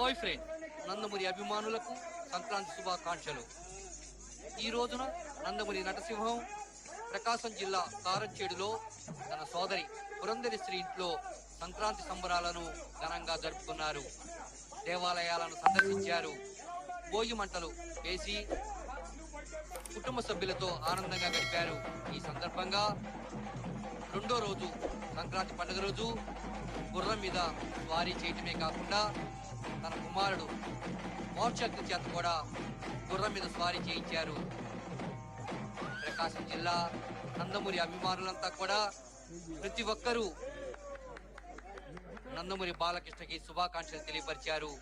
Boy friend Nandamuri అభిమానులకు సంక్రాంతి శుభాకాంక్షలు. ఈ రోజున నందమూరి నటసింహం ప్రకాశం జిల్లా కారంచేడులో తన సోదరి పురంధరి శ్రీ ఇంట్లో సంక్రాంతి సంబరాలను ఘనంగా జరుపుకున్నారు. దేవాలయాలను సందర్శించారు. భోగి మంటలు వేసి కుటుంబ సభ్యులతో ఆనందంగా గడిపారు. ఈ సందర్భంగా రెండో రోజు సంక్రాంతి పండుగ రోజు గుర్రం మీద వారీ చేయటమే కాకుండా తన కుమారుడు మోక్షక్తి చేత కూడా గుర్రం మీద స్వారీ చేయించారు. ప్రకాశం జిల్లా నందమూరి అభిమానులంతా కూడా ప్రతి ఒక్కరూ నందమూరి బాలకృష్ణకి శుభాకాంక్షలు తెలియపరిచారు.